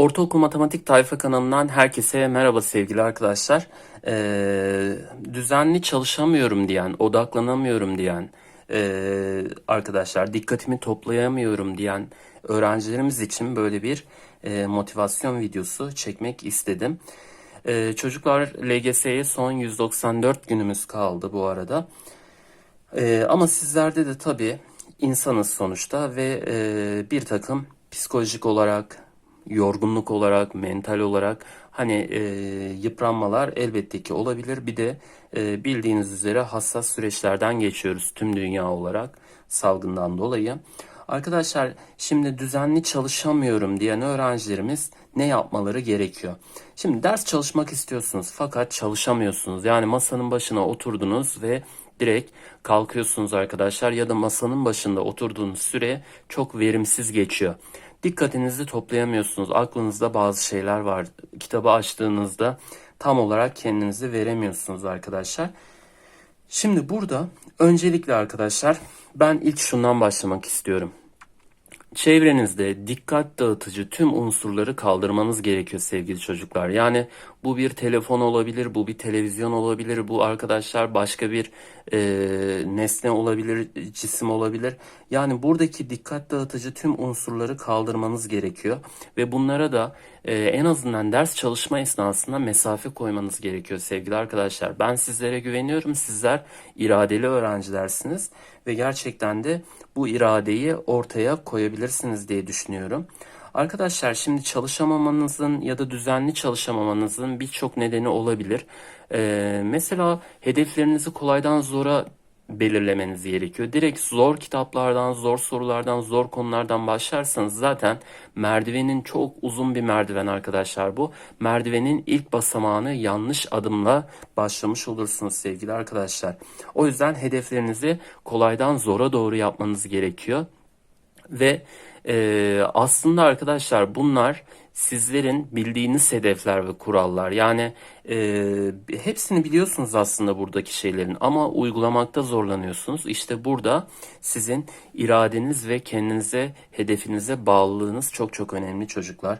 Ortaokul Matematik Tayfa kanalından herkese merhaba sevgili arkadaşlar. Ee, düzenli çalışamıyorum diyen, odaklanamıyorum diyen ee, arkadaşlar, dikkatimi toplayamıyorum diyen öğrencilerimiz için böyle bir e, motivasyon videosu çekmek istedim. Ee, çocuklar LGS'ye son 194 günümüz kaldı bu arada. Ee, ama sizlerde de tabii insanız sonuçta ve e, bir takım psikolojik olarak, yorgunluk olarak, mental olarak hani e, yıpranmalar elbette ki olabilir. Bir de e, bildiğiniz üzere hassas süreçlerden geçiyoruz tüm dünya olarak salgından dolayı. Arkadaşlar şimdi düzenli çalışamıyorum diyen öğrencilerimiz ne yapmaları gerekiyor? Şimdi ders çalışmak istiyorsunuz fakat çalışamıyorsunuz. Yani masanın başına oturdunuz ve direkt kalkıyorsunuz arkadaşlar ya da masanın başında oturduğunuz süre çok verimsiz geçiyor. Dikkatinizi toplayamıyorsunuz. Aklınızda bazı şeyler var. Kitabı açtığınızda tam olarak kendinizi veremiyorsunuz arkadaşlar. Şimdi burada öncelikle arkadaşlar ben ilk şundan başlamak istiyorum. Çevrenizde dikkat dağıtıcı tüm unsurları kaldırmanız gerekiyor sevgili çocuklar. Yani bu bir telefon olabilir, bu bir televizyon olabilir, bu arkadaşlar başka bir e, nesne olabilir, cisim olabilir. Yani buradaki dikkat dağıtıcı tüm unsurları kaldırmanız gerekiyor ve bunlara da e, en azından ders çalışma esnasında mesafe koymanız gerekiyor sevgili arkadaşlar. Ben sizlere güveniyorum. Sizler iradeli öğrencilersiniz ve gerçekten de bu iradeyi ortaya koyabilirsiniz diye düşünüyorum. Arkadaşlar şimdi çalışamamanızın ya da düzenli çalışamamanızın birçok nedeni olabilir. Ee, mesela hedeflerinizi kolaydan zora belirlemeniz gerekiyor. Direkt zor kitaplardan, zor sorulardan, zor konulardan başlarsanız zaten merdivenin çok uzun bir merdiven arkadaşlar bu. Merdivenin ilk basamağını yanlış adımla başlamış olursunuz sevgili arkadaşlar. O yüzden hedeflerinizi kolaydan zora doğru yapmanız gerekiyor. Ve e, aslında arkadaşlar bunlar sizlerin bildiğiniz hedefler ve kurallar. Yani e, hepsini biliyorsunuz aslında buradaki şeylerin ama uygulamakta zorlanıyorsunuz. İşte burada sizin iradeniz ve kendinize, hedefinize bağlılığınız çok çok önemli çocuklar.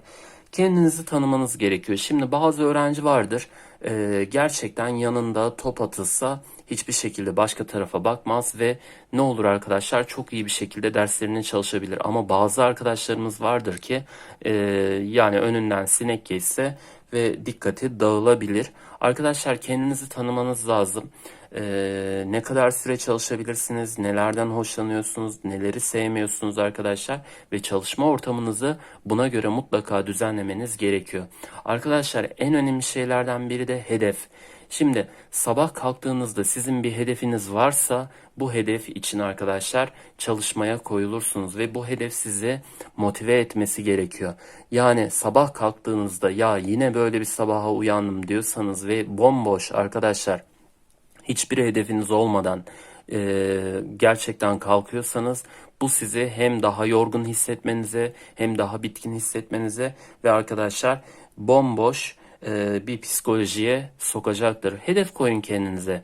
Kendinizi tanımanız gerekiyor. Şimdi bazı öğrenci vardır e, gerçekten yanında top atılsa hiçbir şekilde başka tarafa bakmaz ve ne olur arkadaşlar çok iyi bir şekilde derslerini çalışabilir. Ama bazı arkadaşlarımız vardır ki e, yani önünden sinek geçse ve dikkati dağılabilir. Arkadaşlar kendinizi tanımanız lazım. Ee, ne kadar süre çalışabilirsiniz, nelerden hoşlanıyorsunuz, neleri sevmiyorsunuz arkadaşlar ve çalışma ortamınızı buna göre mutlaka düzenlemeniz gerekiyor. Arkadaşlar en önemli şeylerden biri de hedef. Şimdi sabah kalktığınızda sizin bir hedefiniz varsa bu hedef için arkadaşlar çalışmaya koyulursunuz ve bu hedef sizi motive etmesi gerekiyor. Yani sabah kalktığınızda ya yine böyle bir sabaha uyandım diyorsanız ve bomboş arkadaşlar hiçbir hedefiniz olmadan e, gerçekten kalkıyorsanız bu sizi hem daha yorgun hissetmenize hem daha bitkin hissetmenize ve arkadaşlar bomboş e, bir psikolojiye sokacaktır. Hedef koyun kendinize.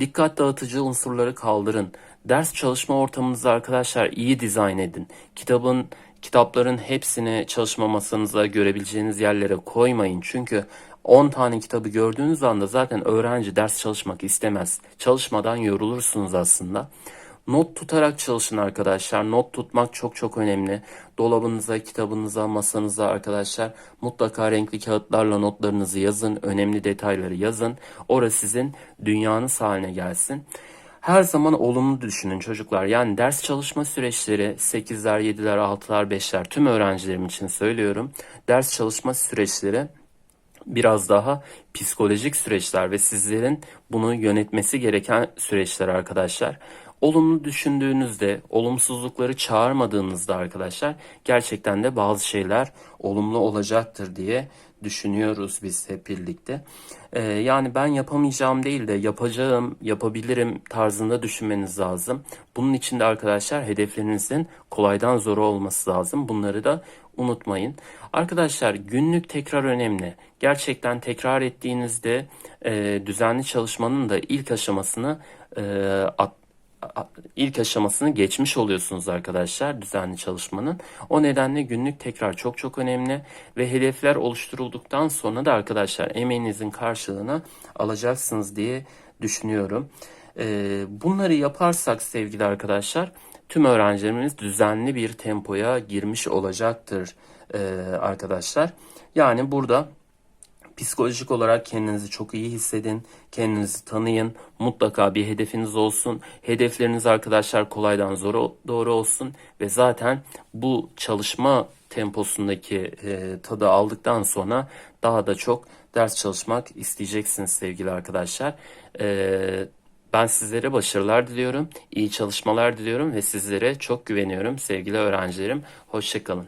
Dikkat dağıtıcı unsurları kaldırın. Ders çalışma ortamınızı arkadaşlar iyi dizayn edin. Kitabın kitapların hepsini çalışma masanıza görebileceğiniz yerlere koymayın. Çünkü 10 tane kitabı gördüğünüz anda zaten öğrenci ders çalışmak istemez. Çalışmadan yorulursunuz aslında. Not tutarak çalışın arkadaşlar. Not tutmak çok çok önemli. Dolabınıza, kitabınıza, masanıza arkadaşlar mutlaka renkli kağıtlarla notlarınızı yazın. Önemli detayları yazın. Orası sizin dünyanız haline gelsin. Her zaman olumlu düşünün çocuklar. Yani ders çalışma süreçleri 8'ler, 7'ler, 6'lar, 5'ler tüm öğrencilerim için söylüyorum. Ders çalışma süreçleri biraz daha psikolojik süreçler ve sizlerin bunu yönetmesi gereken süreçler arkadaşlar. Olumlu düşündüğünüzde, olumsuzlukları çağırmadığınızda arkadaşlar gerçekten de bazı şeyler olumlu olacaktır diye düşünüyoruz biz hep birlikte. Ee, yani ben yapamayacağım değil de yapacağım, yapabilirim tarzında düşünmeniz lazım. Bunun için de arkadaşlar hedeflerinizin kolaydan zor olması lazım. Bunları da unutmayın. Arkadaşlar günlük tekrar önemli. Gerçekten tekrar ettiğinizde e, düzenli çalışmanın da ilk aşamasını e, at, ilk aşamasını geçmiş oluyorsunuz arkadaşlar düzenli çalışmanın. O nedenle günlük tekrar çok çok önemli ve hedefler oluşturulduktan sonra da arkadaşlar emeğinizin karşılığını alacaksınız diye düşünüyorum. Ee, bunları yaparsak sevgili arkadaşlar tüm öğrencilerimiz düzenli bir tempoya girmiş olacaktır ee, arkadaşlar. Yani burada Psikolojik olarak kendinizi çok iyi hissedin, kendinizi tanıyın, mutlaka bir hedefiniz olsun. Hedefleriniz arkadaşlar kolaydan zora doğru olsun ve zaten bu çalışma temposundaki e, tadı aldıktan sonra daha da çok ders çalışmak isteyeceksiniz sevgili arkadaşlar. E, ben sizlere başarılar diliyorum, iyi çalışmalar diliyorum ve sizlere çok güveniyorum sevgili öğrencilerim. Hoşçakalın.